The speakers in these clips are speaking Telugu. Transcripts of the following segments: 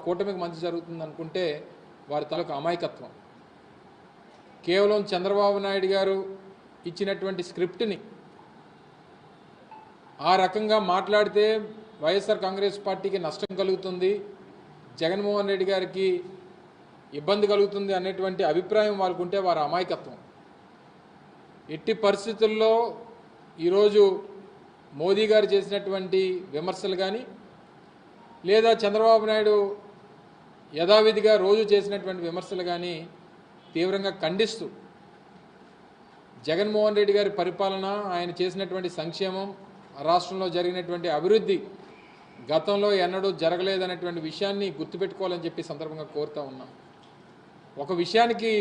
కూటమికి మంచి జరుగుతుంది అనుకుంటే వారి తలకు అమాయకత్వం. కేవలం చంద్రబాబు నాయుడు గారు ఇచ్చినటువంటి స్క్రిప్ట్ని ఆ రకంగా మాట్లాడితే వైఎస్ఆర్ కాంగ్రెస్ పార్టీకి నష్టం కలుగుతుంది జగన్మోహన్ రెడ్డి గారికి ఇబ్బంది కలుగుతుంది అనేటువంటి అభిప్రాయం వాళ్ళకుంటే వారి అమాయకత్వం. ఎట్టి పరిస్థితుల్లో ఈరోజు మోదీ గారు చేసినటువంటి విమర్శలు కానీ లేదా చంద్రబాబు నాయుడు యథావిధిగా రోజు చేసినటువంటి విమర్శలు కానీ తీవ్రంగా ఖండిస్తూ జగన్మోహన్ రెడ్డి గారి పరిపాలన ఆయన చేసినటువంటి సంక్షేమం రాష్ట్రంలో జరిగినటువంటి అభివృద్ధి గతంలో ఎన్నడూ జరగలేదనేటువంటి విషయాన్ని గుర్తుపెట్టుకోవాలని చెప్పి సందర్భంగా కోరుతా ఉన్నాం. ఒక విషయానికి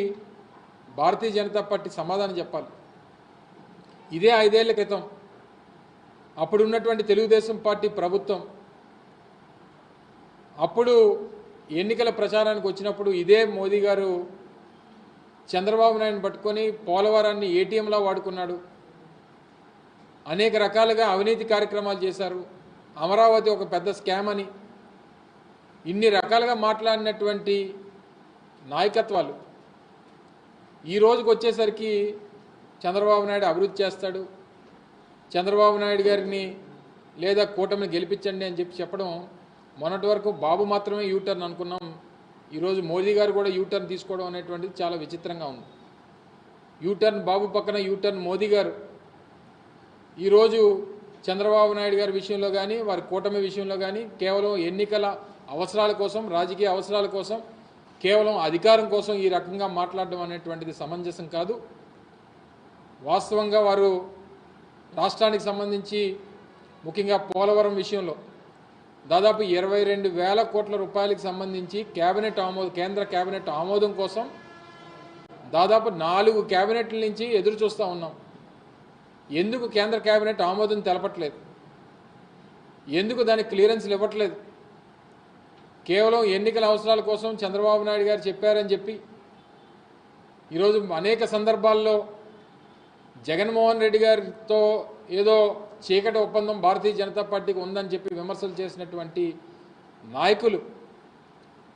భారతీయ జనతా పార్టీ సమాధానం చెప్పాలి. ఇదే ఐదేళ్ళ క్రితం అప్పుడు ఉన్నటువంటి తెలుగుదేశం పార్టీ ప్రభుత్వం అప్పుడు ఎన్నికల ప్రచారానికి వచ్చినప్పుడు ఇదే మోదీ గారు చంద్రబాబు నాయుడుని పట్టుకొని పోలవరాన్ని ఏటీఎంలా వాడుకున్నాడు. అనేక రకాలుగా అవినీతి కార్యక్రమాలు చేశారు. అమరావతి ఒక పెద్ద స్కామ్ అని. ఇన్ని రకాలుగా మాట్లాడినటువంటి నాయకత్వాలు. ఈ రోజుకు వచ్చేసరికి చంద్రబాబు నాయుడు అభివృద్ధి చేస్తాడు. చంద్రబాబు నాయుడు గారిని లేదా కూటమిని గెలిపించండి అని చెప్పి చెప్పడం మొన్నటి వరకు బాబు మాత్రమే యూటర్న్ అనుకున్నాం. ఈరోజు మోదీ గారు కూడా యూటర్న్ తీసుకోవడం అనేటువంటిది చాలా విచిత్రంగా ఉంది. యూటర్న్ బాబు పక్కన యూటర్న్ మోదీ గారు. ఈరోజు చంద్రబాబు నాయుడు గారి విషయంలో కానీ వారి కూటమి విషయంలో కానీ కేవలం ఎన్నికల అవసరాల కోసం రాజకీయ అవసరాల కోసం కేవలం అధికారం కోసం ఈ రకంగా మాట్లాడడం అనేటువంటిది సమంజసం కాదు. వాస్తవంగా వారు రాష్ట్రానికి సంబంధించి ముఖ్యంగా పోలవరం విషయంలో దాదాపు ఇరవై రెండు వేల కోట్ల రూపాయలకు సంబంధించి కేబినెట్ ఆమోద కేంద్ర కేబినెట్ ఆమోదం కోసం దాదాపు నాలుగు కేబినెట్ల నుంచి ఎదురు చూస్తూ ఉన్నాం. ఎందుకు కేంద్ర కేబినెట్ ఆమోదం తెలపట్లేదు? ఎందుకు దానికి క్లియరెన్స్లు ఇవ్వట్లేదు? కేవలం ఎన్నికల అవసరాల కోసం చంద్రబాబు నాయుడు గారు చెప్పారని చెప్పి ఈరోజు అనేక సందర్భాల్లో జగన్మోహన్ రెడ్డి గారితో ఏదో చీకటి ఒప్పందం భారతీయ జనతా పార్టీకి ఉందని చెప్పి విమర్శలు చేసినటువంటి నాయకులు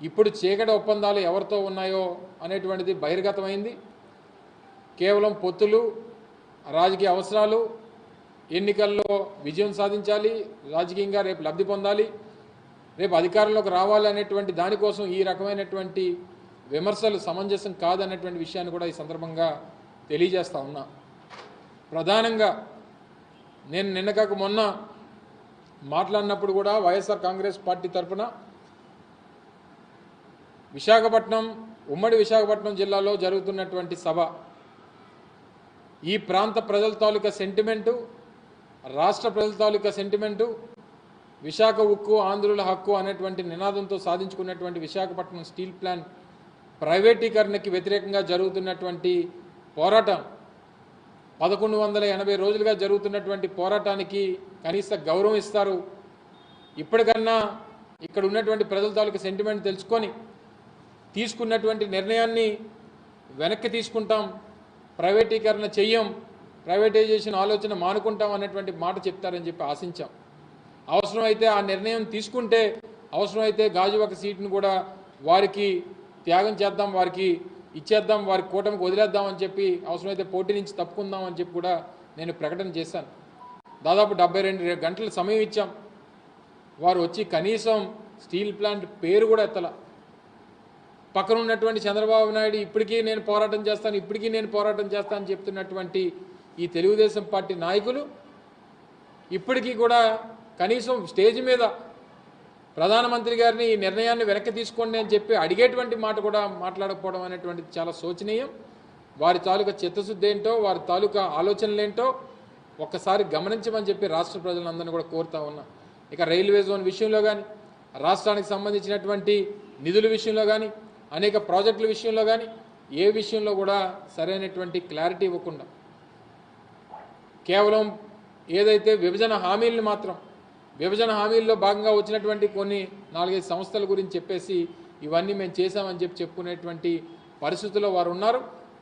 ఇప్పుడు చీకటి ఒప్పందాలు ఎవరితో ఉన్నాయో అనేటువంటిది బహిర్గతమైంది. కేవలం పొత్తులు రాజకీయ అవసరాలు ఎన్నికల్లో విజయం సాధించాలి రాజకీయంగా రేపు లబ్ధి పొందాలి రేపు అధికారంలోకి రావాలి అనేటువంటి దానికోసం ఈ రకమైనటువంటి విమర్శలు సమంజసం కాదనేటువంటి విషయాన్ని కూడా ఈ సందర్భంగా తెలియజేస్తా ఉన్నా. ప్రధానంగా నేను నిన్న కాక మొన్న మాట్లాడినప్పుడు కూడా వైఎస్ఆర్ కాంగ్రెస్ పార్టీ తరఫున విశాఖపట్నం ఉమ్మడి విశాఖపట్నం జిల్లాలో జరుగుతున్నటువంటి సభ. ఈ ప్రాంత ప్రజల తాలూకా సెంటిమెంటు రాష్ట్ర ప్రజల తాలూకా సెంటిమెంటు విశాఖ ఉక్కు ఆంధ్రుల హక్కు అనేటువంటి నినాదంతో సాధించుకున్నటువంటి విశాఖపట్నం స్టీల్ ప్లాంట్ ప్రైవేటీకరణకి వ్యతిరేకంగా జరుగుతున్నటువంటి పోరాటం పదకొండు వందల ఎనభై రోజులుగా జరుగుతున్నటువంటి పోరాటానికి కనీస గౌరవం ఇస్తారు. ఇప్పటికన్నా ఇక్కడ ఉన్నటువంటి ప్రజల తాలూకు సెంటిమెంట్ తెలుసుకొని తీసుకున్నటువంటి నిర్ణయాన్ని వెనక్కి తీసుకుంటాం. ప్రైవేటీకరణ చెయ్యం. ప్రైవేటైజేషన్ ఆలోచన మానుకుంటాం అనేటువంటి మాట చెప్తారని చెప్పి ఆశించాం. అవసరమైతే ఆ నిర్ణయం తీసుకుంటే అవసరమైతే గాజువాక సీట్ను కూడా వారికి త్యాగం చేద్దాం. వారికి ఇచ్చేద్దాం వారి కూటమికి వదిలేద్దాం అని చెప్పి అవసరమైతే పోటీ నుంచి తప్పుకుందాం అని చెప్పి కూడా నేను ప్రకటన చేశాను. దాదాపు డెబ్బై రెండు గంటల సమయం ఇచ్చాం. వారు వచ్చి కనీసం స్టీల్ ప్లాంట్ పేరు కూడా ఎత్తల. పక్కన ఉన్నటువంటి చంద్రబాబు నాయుడు ఇప్పటికీ నేను పోరాటం చేస్తాను ఇప్పటికీ నేను పోరాటం చేస్తాను చెప్తున్నటువంటి ఈ తెలుగుదేశం పార్టీ నాయకులు ఇప్పటికీ కూడా కనీసం స్టేజ్ మీద ప్రధానమంత్రి గారిని ఈ నిర్ణయాన్ని వెనక్కి తీసుకోండి అని చెప్పి అడిగేటువంటి మాట కూడా మాట్లాడకపోవడం అనేటువంటిది చాలా శోచనీయం. వారి తాలూకా చిత్తశుద్ధి ఏంటో వారి తాలూకా ఆలోచనలేంటో ఒక్కసారి గమనించమని చెప్పి రాష్ట్ర ప్రజలందరినీ కూడా కోరుతా ఉన్నా. ఇక రైల్వే జోన్ విషయంలో కానీ రాష్ట్రానికి సంబంధించినటువంటి నిధుల విషయంలో కానీ అనేక ప్రాజెక్టుల విషయంలో కానీ ఏ విషయంలో కూడా సరైనటువంటి క్లారిటీ ఇవ్వకుండా కేవలం ఏదైతే విభజన హామీలను మాత్రం విభజన హామీల్లో భాగంగా వచ్చినటువంటి కొన్ని నాలుగైదు సంస్థల గురించి చెప్పేసి ఇవన్నీ మేము చేశామని చెప్పి చెప్పుకునేటువంటి పరిస్థితుల్లో వారు ఉన్నారు.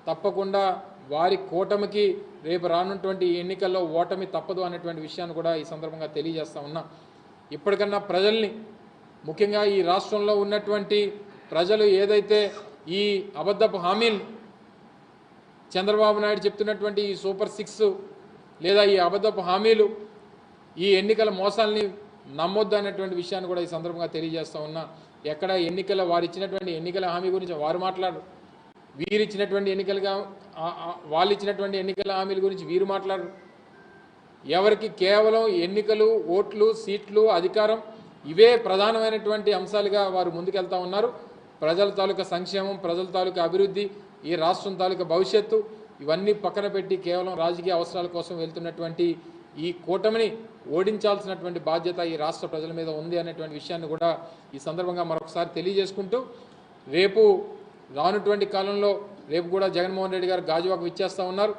తప్పకుండా వారి కూటమికి రేపు రానున్నటువంటి ఎన్నికల్లో ఓటమి తప్పదు అనేటువంటి విషయాన్ని కూడా ఈ సందర్భంగా తెలియజేస్తా ఉన్నా. ఇప్పటికన్నా ప్రజల్ని ముఖ్యంగా ఈ రాష్ట్రంలో ఉన్నటువంటి ప్రజలు ఏదైతే ఈ అబద్ధపు హామీలు చంద్రబాబు నాయుడు చెప్తున్నటువంటి ఈ సూపర్ సిక్స్ లేదా ఈ అబద్ధపు హామీలు ఈ ఎన్నికల మోసాల్ని నమ్మొద్దు అనేటువంటి విషయాన్ని కూడా ఈ సందర్భంగా తెలియజేస్తూ ఉన్నా. ఎక్కడ ఎన్నికల వారు ఇచ్చినటువంటి ఎన్నికల హామీ గురించి వారు మాట్లాడరు. వీరు ఇచ్చినటువంటి ఎన్నికలుగా వాళ్ళు ఇచ్చినటువంటి ఎన్నికల హామీల గురించి వీరు మాట్లాడరు. ఎవరికి కేవలం ఎన్నికలు ఓట్లు సీట్లు అధికారం ఇవే ప్రధానమైనటువంటి అంశాలుగా వారు ముందుకెళ్తా ఉన్నారు. ప్రజల తాలూకా సంక్షేమం ప్రజల తాలూకా అభివృద్ధి ఈ రాష్ట్రం తాలూకా భవిష్యత్తు ఇవన్నీ పక్కన పెట్టి కేవలం రాజకీయ అవసరాల కోసం వెళ్తున్నటువంటి ఈ కూటమిని ఓడించాల్సినటువంటి బాధ్యత ఈ రాష్ట్ర ప్రజల మీద ఉంది అనేటువంటి విషయాన్ని కూడా ఈ సందర్భంగా మరొకసారి తెలియజేసుకుంటూ రేపు రానుటువంటి కాలంలో రేపు కూడా జగన్మోహన్ రెడ్డి గారు గాజువాక విచ్చేస్తూ ఉన్నారు.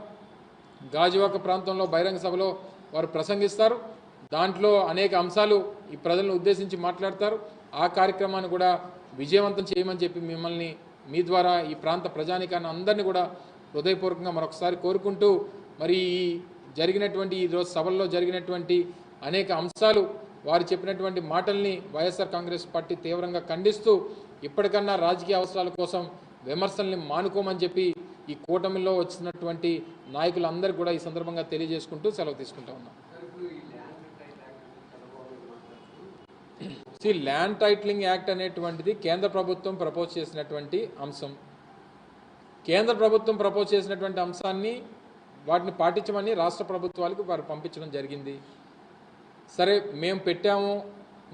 గాజువాక ప్రాంతంలో బహిరంగ సభలో వారు ప్రసంగిస్తారు. దాంట్లో అనేక అంశాలు ఈ ప్రజలను ఉద్దేశించి మాట్లాడతారు. ఆ కార్యక్రమాన్ని కూడా విజయవంతం చేయమని చెప్పి మిమ్మల్ని మీ ద్వారా ఈ ప్రాంత ప్రజానికాన్ని అందరినీ కూడా హృదయపూర్వకంగా మరొకసారి కోరుకుంటూ మరి ఈ జరిగినటువంటి ఈ రోజు సభల్లో జరిగినటువంటి అనేక అంశాలు వారు చెప్పినటువంటి మాటల్ని వైఎస్ఆర్ కాంగ్రెస్ పార్టీ తీవ్రంగా ఖండిస్తూ ఇప్పటికన్నా రాజకీయ అవసరాల కోసం విమర్శల్ని మానుకోమని చెప్పి ఈ కూటమిలో వచ్చినటువంటి నాయకులందరూ కూడా ఈ సందర్భంగా తెలియజేసుకుంటూ సెలవు తీసుకుంటా ఉన్నాం. సి ల్యాండ్ టైటిలింగ్ యాక్ట్ అనేటువంటిది కేంద్ర ప్రభుత్వం ప్రపోజ్ చేసినటువంటి అంశం. కేంద్ర ప్రభుత్వం ప్రపోజ్ చేసినటువంటి అంశాన్ని వాటిని పాటించమని రాష్ట్ర ప్రభుత్వాలకు వారు పంపించడం జరిగింది. సరే మేము పెట్టాము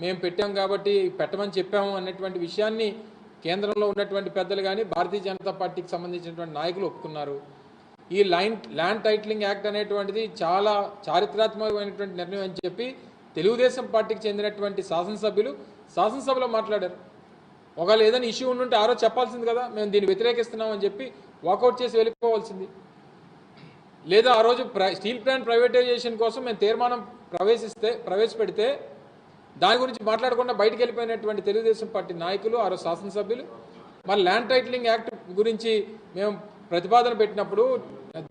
మేము పెట్టాం కాబట్టి పెట్టమని చెప్పాము అనేటువంటి విషయాన్ని కేంద్రంలో ఉన్నటువంటి పెద్దలు కానీ భారతీయ జనతా పార్టీకి సంబంధించినటువంటి నాయకులు ఒప్పుకున్నారు. ఈ లైన్ ల్యాండ్ టైటిలింగ్ యాక్ట్ అనేటువంటిది చాలా చారిత్రాత్మకమైనటువంటి నిర్ణయం అని చెప్పి తెలుగుదేశం పార్టీకి చెందినటువంటి శాసనసభ్యులు శాసనసభలో మాట్లాడారు. ఒకవేళ ఏదైనా ఇష్యూ ఉండుంటే ఆరో చెప్పాల్సింది కదా మేము దీన్ని వ్యతిరేకిస్తున్నామని చెప్పి వాకౌట్ చేసి వెళ్ళిపోవాల్సింది. లేదా ఆ రోజు స్టీల్ ప్లాంట్ ప్రైవేటైజేషన్ కోసం మేము తీర్మానం ప్రవేశిస్తే ప్రవేశపెడితే దాని గురించి మాట్లాడకుండా బయటకు వెళ్ళిపోయినటువంటి తెలుగుదేశం పార్టీ నాయకులు ఆరో శాసనసభ్యులు మరి ల్యాండ్ టైటిలింగ్ యాక్ట్ గురించి మేము ప్రతిపాదన పెట్టినప్పుడు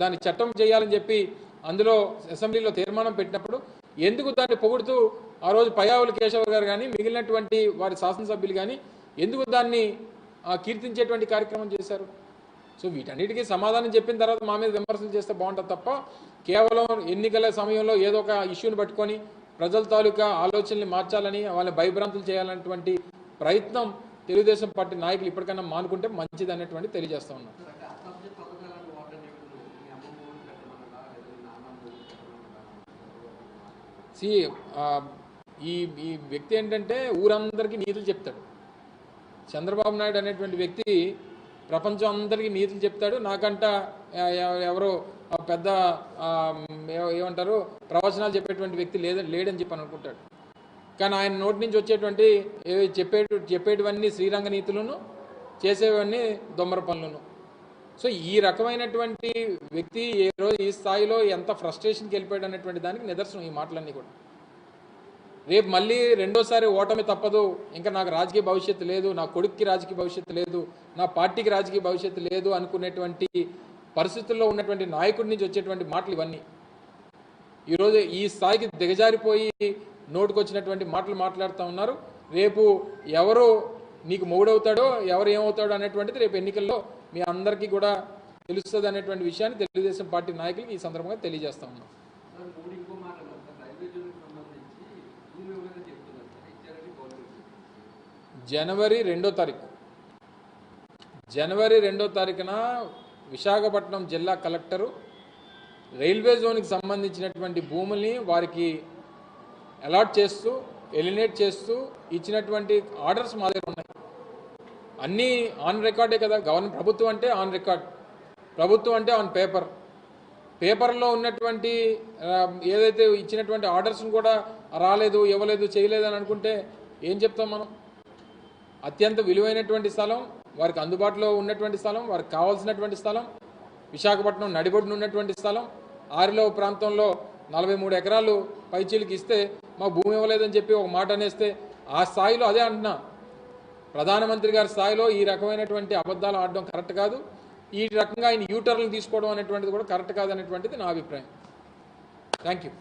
దాన్ని చట్టం చేయాలని చెప్పి అందులో అసెంబ్లీలో తీర్మానం పెట్టినప్పుడు ఎందుకు దాన్ని పొగుడుతూ ఆ రోజు పయావుల కేశవ గారు కానీ మిగిలినటువంటి వారి శాసనసభ్యులు కానీ ఎందుకు దాన్ని కీర్తించేటువంటి కార్యక్రమం చేశారు? సో వీటన్నిటికీ సమాధానం చెప్పిన తర్వాత మా మీద విమర్శలు చేస్తే బాగుంటుంది తప్ప కేవలం ఎన్నికల సమయంలో ఏదో ఒక ఇష్యూని పట్టుకొని ప్రజల తాలూకా ఆలోచనల్ని మార్చాలని వాళ్ళని భయభ్రాంతులు చేయాలన్నటువంటి ప్రయత్నం తెలుగుదేశం పార్టీ నాయకులు ఇప్పటికైనా మానుకుంటే మంచిది అనేటువంటి తెలియజేస్తా ఉన్నాం. సి ఈ ఈ వ్యక్తి ఏంటంటే ఊరందరికీ నీతులు చెప్తాడు. చంద్రబాబు నాయుడు అనేటువంటి వ్యక్తి ప్రపంచం అందరికీ నీతులు చెప్తాడు. నాకంట ఎవరో పెద్ద ఏమంటారు ప్రవచనాలు చెప్పేటువంటి వ్యక్తి లేదని లేడని చెప్పి అని అనుకుంటాడు. కానీ ఆయన నోటి నుంచి వచ్చేటువంటి చెప్పే చెప్పేటివన్నీ శ్రీరంగ నీతులను చేసేవన్నీ దొమ్మర పనులను. సో ఈ రకమైనటువంటి వ్యక్తి ఏ రోజు ఈ స్థాయిలో ఎంత ఫ్రస్ట్రేషన్కి వెళ్ళిపోయాడు అనేటువంటి దానికి నిదర్శనం ఈ మాటలన్నీ కూడా. రేపు మళ్ళీ రెండోసారి ఓటమి తప్పదు. ఇంకా నాకు రాజకీయ భవిష్యత్తు లేదు నా కొడుక్కి రాజకీయ భవిష్యత్తు లేదు నా పార్టీకి రాజకీయ భవిష్యత్తు లేదు అనుకునేటువంటి పరిస్థితుల్లో ఉన్నటువంటి నాయకుడి నుంచి వచ్చేటువంటి మాటలు ఇవన్నీ. ఈరోజు ఈ స్థాయికి దిగజారిపోయి నోటుకొచ్చినటువంటి మాటలు మాట్లాడుతూ ఉన్నారు. రేపు ఎవరు నీకు మొగుడవుతాడో ఎవరు ఏమవుతాడో అనేటువంటిది రేపు ఎన్నికల్లో మీ అందరికీ కూడా తెలుస్తుంది అనేటువంటి విషయాన్ని తెలుగుదేశం పార్టీ నాయకులకి ఈ సందర్భంగా తెలియజేస్తా ఉన్నాం సార్ మూడు ఇంకో మాట అన్నారు సార్ రైల్వే జోన్కి సంబంధించి భూమి ఇవ్వలేదని చెప్తున్నారు సార్ ఇచ్చారని గవర్నమెంట్ జనవరి రెండో తారీఖు. జనవరి రెండో తారీఖున విశాఖపట్నం జిల్లా కలెక్టరు రైల్వే జోన్కి సంబంధించినటువంటి భూముల్ని వారికి అలాట్ చేస్తూ ఎలినేట్ చేస్తూ ఇచ్చినటువంటి ఆర్డర్స్ మా దగ్గర ఉన్నాయి. అన్నీ ఆన్ రికార్డే కదా గవర్నమెంట్ ప్రభుత్వం అంటే ఆన్ రికార్డ్. ప్రభుత్వం అంటే ఆన్ పేపర్. పేపర్లో ఉన్నటువంటి ఏదైతే ఇచ్చినటువంటి ఆర్డర్స్ని కూడా రాలేదు ఇవ్వలేదు చేయలేదు అని అనుకుంటే ఏం చెప్తాం మనం? అత్యంత విలువైనటువంటి స్థలం వారికి అందుబాటులో ఉన్నటువంటి స్థలం వారికి కావాల్సినటువంటి స్థలం విశాఖపట్నం నడిబొడ్డున ఉన్నటువంటి స్థలం ఆరిలో ప్రాంతంలో నలభై మూడు ఎకరాలు పైచీలకి ఇస్తే మా భూమి ఇవ్వలేదని చెప్పి ఒక మాట అనేస్తే ఆ స్థాయిలో అదే అంటున్నా. ప్రధానమంత్రి గారి స్థాయిలో ఈ రకమైనటువంటి అబద్ధాలు ఆడడం కరెక్ట్ కాదు. ఈ రకంగా ఆయన యూటర్లు తీసుకోవడం అనేటువంటిది కూడా కరెక్ట్ కాదనేటువంటిది నా అభిప్రాయం. Thank you